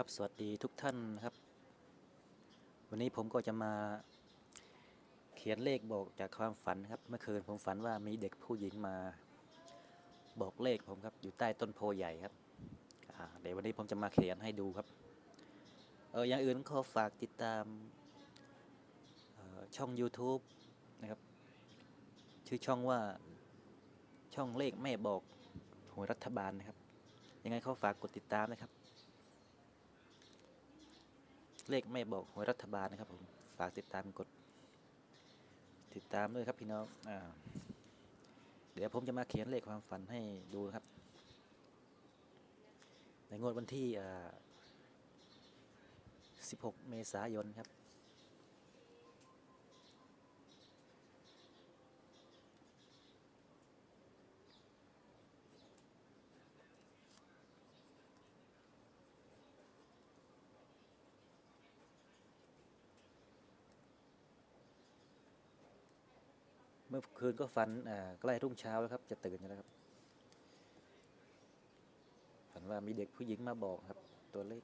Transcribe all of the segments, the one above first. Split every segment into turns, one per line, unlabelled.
ครับสวัสดีทุกท่านนะครับ วันนี้ผมก็จะมาเขียนเลขบอกจากความฝันครับ เมื่อคืนผมฝันว่ามีเด็กผู้หญิงมา บอกเลขผมครับ อยู่ใต้ต้นโพใหญ่ครับเดี๋ยววันนี้ผมจะมาเขียนให้ดูครับเอออย่างอื่นขอฝากติดตามช่อง YouTube นะครับ ชื่อช่องว่าช่องเลขแม่บอกหวยรัฐบาลนะครับ ยังไงเขอฝากกดติดตามนะครับ เลขไม่บอกหวยรัฐบาลนะครับผม ฝากติดตามกด ติดตามด้วยครับพี่น้องอ่าเดี๋ยวผมจะมาเขียนเลขความฝันให้ดูครับ ในงวดวันที่ 16 เมษายนครับ มื่อคืนก็ฝันใกล้รุ่งเช้าแล้วครับ จะตื่นแล้วครับ ฝันว่ามีเด็กผู้หญิงมาบอกครับ ตัวเลข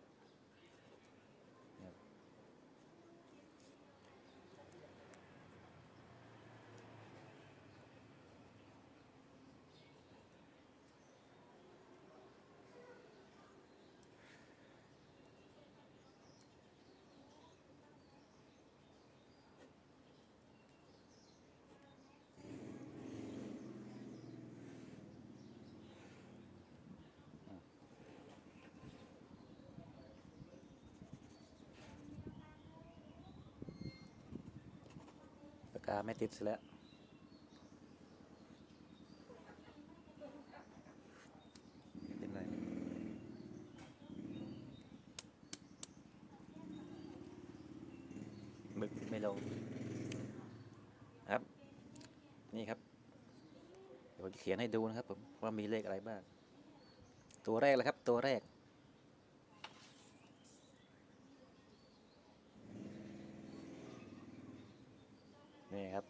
ากกาไม่ติดเสียแล้วเป็นไรมึกไม่ลงครับ นี่ครับ เดี๋ยวผมจะเขียนให้ดูนะครับผมว่ามีเลขอะไรบ้าง ตัวแรกเลยครับ ตัวแรก นี่ครับ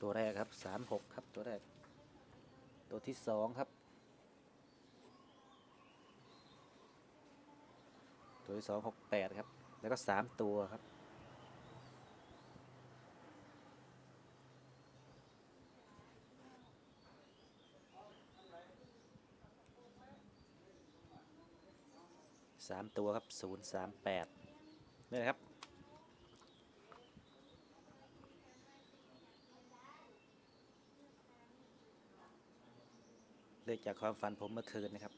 ตัวแรกครับสามหกครับตัวแรก ตัวที่สองครับ ตัวที่สองหกแปดครับ แล้วก็สามตัวครับ สามตัวครับศูนย์สามแปดนี่นะครับ เลขจากความฝันผมเมื่อคืนนะครับ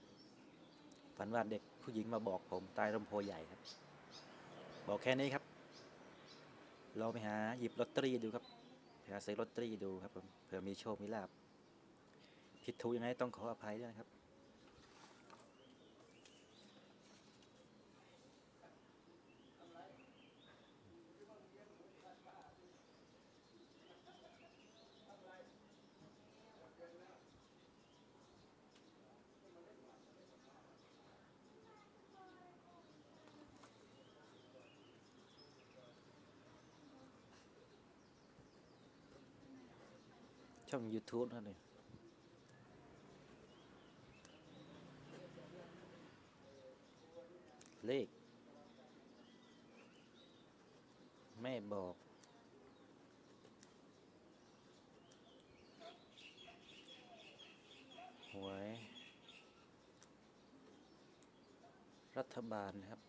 ฝันว่าเด็กผู้หญิงมาบอกผมใต้ร่มโพใหญ่ครับ บอกแค่นี้ครับลองไปหาหยิบลอตเตอรี่ดูครับไปหาซื้อลอตเตอรี่ดูครับผมเผื่อมีโชคมีลาบผิดถูกยังไงต้องขออภัยด้วยนะครับ ช่อง YouTube นั่นเองเลข แม่บอกหวย รัฐบาลนะครับ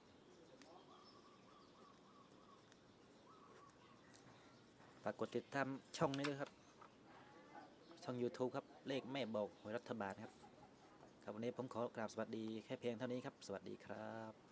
ฝากกดติดตามช่องนี้ด้วยครับ ช่อง YouTube ครับ เลขแม่บอกหวยรัฐบาลครับ ครับวันนี้ผมขอกราบสวัสดีแค่เพียงเท่านี้ครับ สวัสดีครับ